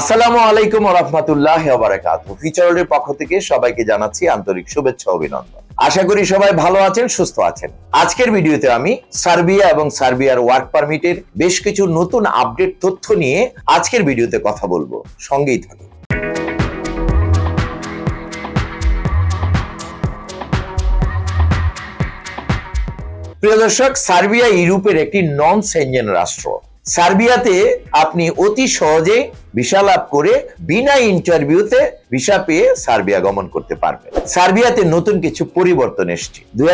আসসালামু আলাইকুম রহমতুল্লাহ বারাকাত ফিচারের পক্ষ থেকে সবাইকে জানাচ্ছি আন্তরিক শুভেচ্ছা অভিনন্দন। আশা করি সবাই ভালো আছেন, সুস্থ আছেন। আজকের ভিডিওতে আমি সার্বিয়া এবং সার্বিয়ার ওয়ার্ক পারমিটের বেশ কিছু নতুন আপডেট তথ্য নিয়ে আজকের ভিডিওতে কথা বলব। সঙ্গেই থাকুন। প্রিয় দর্শক, সার্বিয়া ইউরোপের একটি নন সেঞ্জেন রাষ্ট্র। সার্বিয়াতে আপনি অতি সহজে ভিসা লাভ করে বিনা ইন্টারভিউতে ভিসা পেয়ে সার্বিয়া গমন করতে পারবেন সার্বিয়াতে নতুন কিছু পরিবর্তন এসছে। দুই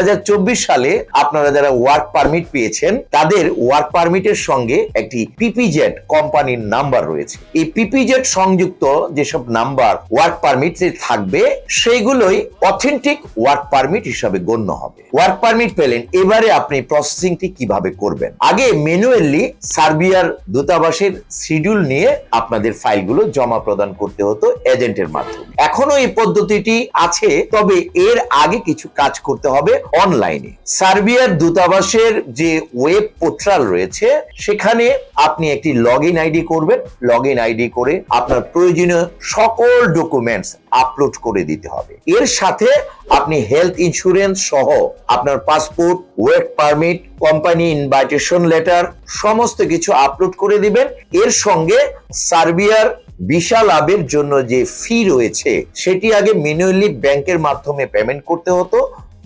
সালে আপনারা যারা ওয়ার্ক পারমিট পেয়েছেন, তাদের ওয়ার্ক পারমিটের সঙ্গে একটি পিপিজেড কোম্পানির নাম্বার রয়েছে। এই পিপিজেড সংযুক্ত যেসব নাম্বার ওয়ার্ক পারমিট থাকবে, সেইগুলোই অথেন্টিক ওয়ার্ক পারমিট হিসাবে গণ্য হবে। ওয়ার্ক পারমিট পেলেন, এবারে আপনি প্রসেসিংটি কীভাবে করবেন? আগে ম্যানুয়ালি সার্বিয়ার দূতাবাসের শিডিউল নিয়ে আপনাদের ফাইলগুলো জমা প্রদান করতে হতো এজেন্টের মাধ্যমে। এখনও এই পদ্ধতিটি আছে, তবে এর আগে কিছু কাজ করতে হবে অনলাইনে। সার্বিয়ার দূতাবাসের যে ওয়েব পোর্টাল রয়েছে, সেখানে আপনি একটি লগ ইন আইডি করবেন। লগ ইন আইডি করে আপনার প্রয়োজনীয় সকল ডকুমেন্টস আপলোড করে দিতে হবে। এর সাথে আপনি হেলথ ইন্স্যুরেন্স সহ আপনার passport work permit company invitation letter সমস্ত কিছু আপলোড করে দিবেন। এর সঙ্গে সার্বিয়ার ভিসা লাভের জন্য যে ফি রয়েছে, সেটি আগে ম্যানুয়ালি ব্যাংকের মাধ্যমে পেমেন্ট করতে হতো।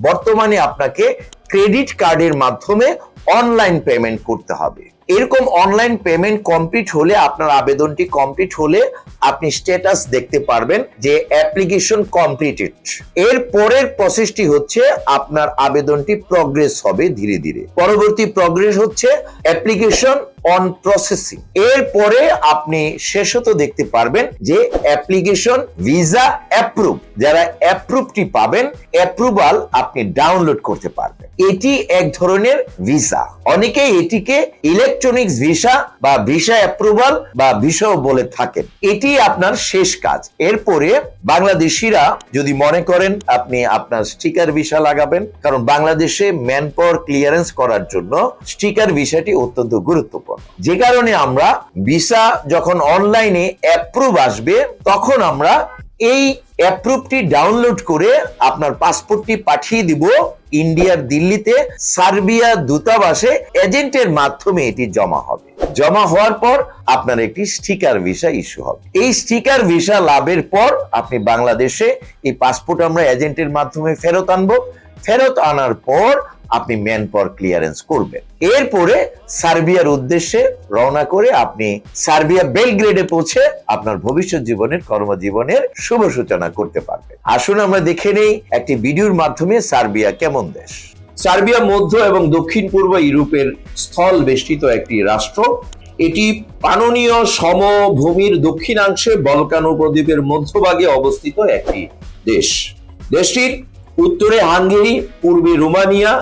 বর্তমানে আপনাকে ক্রেডিট কার্ডের মাধ্যমে অনলাইন পেমেন্ট করতে হবে। এরকম অনলাইন পেমেন্ট কমপ্লিট হলে, আপনার আবেদনটি কমপ্লিট হলে আপনি স্ট্যাটাস দেখতে পারবেন যে অ্যাপ্লিকেশন কমপ্লিটেড এর পরের প্রসেসটি হচ্ছে আপনার আবেদনটি প্রগ্রেস হবে ধীরে ধীরে। পরবর্তী প্রগ্রেস হচ্ছে অ্যাপ্লিকেশন অন প্রসেসিং এরপরে আপনি শেষত দেখতে পারবেন যে অ্যাপ্লিকেশন ভিসা অ্যাপ্রুভ যারা অ্যাপ্রুভটি পাবেন অ্যাপ্রুভাল আপনি ডাউনলোড করতে পারবেন। এটি এক ধরনের ভিসা অনেকে এটিকে ইলেকট্রনিক্স ভিসা বা ভিসা অ্যাপ্রুভাল বা ভিসাও বলে থাকেন। এটি আপনার শেষ কাজ। এরপরে বাংলাদেশিরা যদি মনে করেন আপনি আপনার স্টিকার ভিসা লাগাবেন, কারণ বাংলাদেশে ম্যান পাওয়ার ক্লিয়ারেন্স করার জন্য স্টিকার ভিসাটি অত্যন্ত গুরুত্বপূর্ণ। যে কারণে আমরা ভিসা যখন অনলাইনে অ্যাপ্রুভ আসবে, তখন আমরা এই অ্যাপ্রুভটি ডাউনলোড করে আপনার পাসপোর্টটি পাঠিয়ে দিব ইন্ডিয়ার দিল্লিতে, সার্বিয়া দূতাবাসে। এজেন্টের মাধ্যমে এটি জমা হবে। জমা হওয়ার পর আপনার একটি স্টিকার ভিসা ইস্যু হবে। এই স্টিকার ভিসা লাভের পর আপনি বাংলাদেশে এই পাসপোর্ট আমরা এজেন্টের মাধ্যমে ফেরত আনব। ফেরত আনার পর আপনি ম্যান পাওয়ার ক্লিয়ারেন্স করবেন। এরপরে সার্বিয়ার উদ্দেশ্যে রওনা করে আপনি সার্বিয়া বেলগ্রেডে পৌঁছে আপনার ভবিষ্যৎ জীবনের কর্মজীবনের শুভ সূচনা করতে পারবেন। আসুন আমরা দেখে নেই একটি ভিডিওর মাধ্যমে সার্বিয়া কেমন দেশ। সার্বিয়া মধ্য এবং দক্ষিণ পূর্ব ইউরোপের স্থল বেষ্টিত একটি রাষ্ট্র। এটি পাননীয় সমভূমির দক্ষিণাংশে বলকান উপদ্বীপের মধ্যভাগে অবস্থিত একটি দেশ। দেশটির উত্তরে হাঙ্গেরি, পূর্বে রোমানিয়া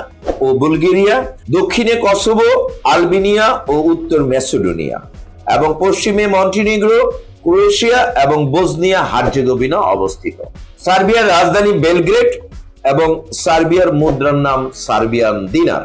ও বুলগেরিয়া, দক্ষিণে কসোভো, আলবেনিয়া ও উত্তর ম্যাসেডোনিয়া এবং পশ্চিমে মন্টিনিগ্রো, ক্রোয়েশিয়া এবং বোজনিয়া হার্জেগোভিনা অবস্থিত। সার্বিয়ার রাজধানী বেলগ্রেড এবং সার্বিয়ার মুদ্রার নাম সার্বিয়ান দিনার।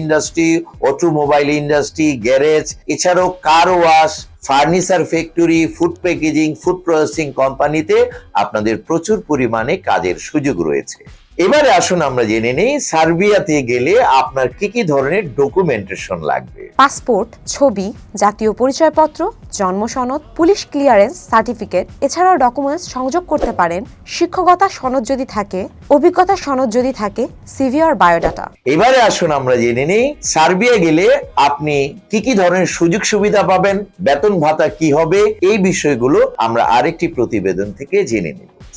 industry automobile industry garage এছাড়াও car wash furniture factory food packaging food processing কোম্পানিতে আপনাদের প্রচুর পরিমাণে কাজের সুযোগ রয়েছে। এবারে আসুন আমরা জেনে নেই সার্বিয়াতে গেলে আপনার কি কি ধরনের ডকুমেন্টেশন লাগবে? পাসপোর্ট ছবি জাতীয় পরিচয়পত্র জন্ম সনদ পুলিশ ক্লিয়ারেন্স সার্টিফিকেট এছাড়াও ডকুমেন্টস সংযোগ করতে পারেন শিক্ষকতা সনদ যদি থাকে অভিজ্ঞতা সনদ যদি থাকে সিভি আর বায়োডাটা এবারে আসুন আমরা জেনে নেই সার্বিয়া গেলে আপনি কি কি ধরনের সুযোগ সুবিধা পাবেন বেতন ভাতা কি হবে এই বিষয়গুলো আমরা আরেকটি প্রতিবেদন থেকে জেনে নেব।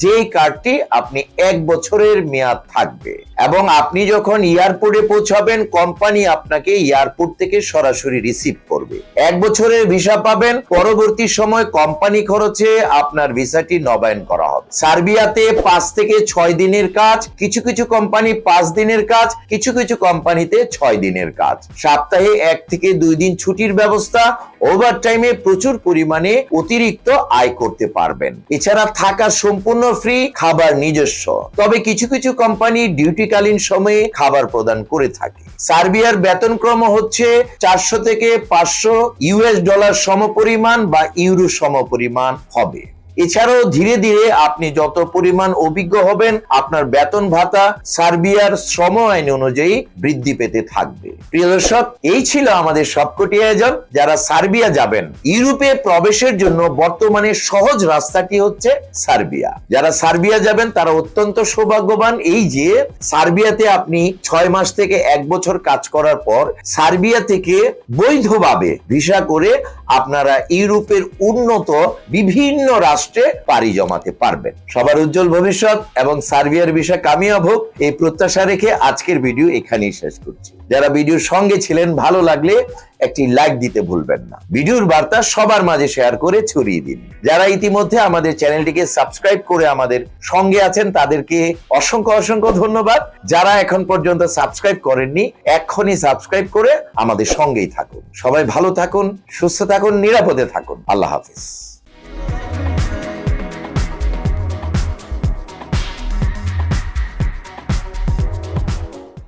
যেই কার্ডটি আপনি এক বছরের মেয়াদ থাকবে। এবং আপনি যখন এয়ারপোর্টে পৌঁছাবেন, কোম্পানি আপনাকে এয়ারপোর্ট থেকে সরাসরি রিসিভ করবে। এক বছরের ভিসা পাবেন, পরবর্তী সময় কোম্পানি খরচে আপনার ভিসাটি নবায়ন করা হবে। সার্বিয়াতে পাঁচ থেকে ছয় দিনের কাজ, কিছু কিছু কোম্পানি পাঁচ দিনের কাজ, কিছু কিছু কোম্পানিতে ছয় দিনের কাজ। সপ্তাহে এক থেকে দুই দিন ছুটির ব্যবস্থা ওভার টাইমে প্রচুর পরিমাণে অতিরিক্ত আয় করতে পারবেন। এছাড়া থাকা সম্পূর্ণ ফ্রি খাবার নিজস্ব। তবে কিছু কিছু কোম্পানি ডিউটিকালীন সময়ে খাবার প্রদান করে থাকে। সার্বিয়ার বেতনক্রম হচ্ছে চারশো থেকে পাঁচশো ইউএস ডলার সমপরিমাণ বা ইউরো সমপরিমাণ হবে। এছাড়াও ধীরে ধীরে আপনি যত পরিমাণ অভিজ্ঞ হবেন, আপনার বেতন ভাতা সার্বিয়ার শ্রম আইন অনুযায়ী বৃদ্ধি পেতে থাকবে। প্রিয় দর্শক, এই ছিল আমাদের সবকটি আয়োজন। যারা সার্বিয়া যাবেন, ইউরোপে প্রবেশের জন্য বর্তমানে সহজ রাস্তাটি হচ্ছে সার্বিয়া। যারা সার্বিয়া যাবেন, তারা অত্যন্ত সৌভাগ্যবান এই যে সার্বিয়াতে আপনি ছয় মাস থেকে এক বছর কাজ করার পর সার্বিয়া থেকে বৈধভাবে ভিসা করে আপনারা ইউরোপের উন্নত বিভিন্ন রাষ্ট্রে পাড়ি জমাতে পারবেন। সবার উজ্জ্বল ভবিষ্যৎ এবং সার্বিয়ার বিষয় কামিয়া ভোগ এই প্রত্যাশা রেখে আজকের ভিডিও এখানেই শেষ করছি। যারা ভিডিওর সঙ্গে ছিলেন, ভালো লাগলে একটি লাইক দিতে ভুলবেন না। ভিডিওর বার্তা সবার মাঝে শেয়ার করে ছড়িয়ে দিন। যারা ইতিমধ্যে আমাদের চ্যানেলটিকে সাবস্ক্রাইব করে আমাদের সঙ্গে আছেন, তাদেরকে অসংখ্য অসংখ্য ধন্যবাদ। যারা এখন পর্যন্ত সাবস্ক্রাইব করেননি, এখনই সাবস্ক্রাইব করে আমাদের সঙ্গেই থাকুন। সবাই ভালো থাকুন, সুস্থ থাকুন, নিরাপদে থাকুন। আল্লাহ হাফিজ।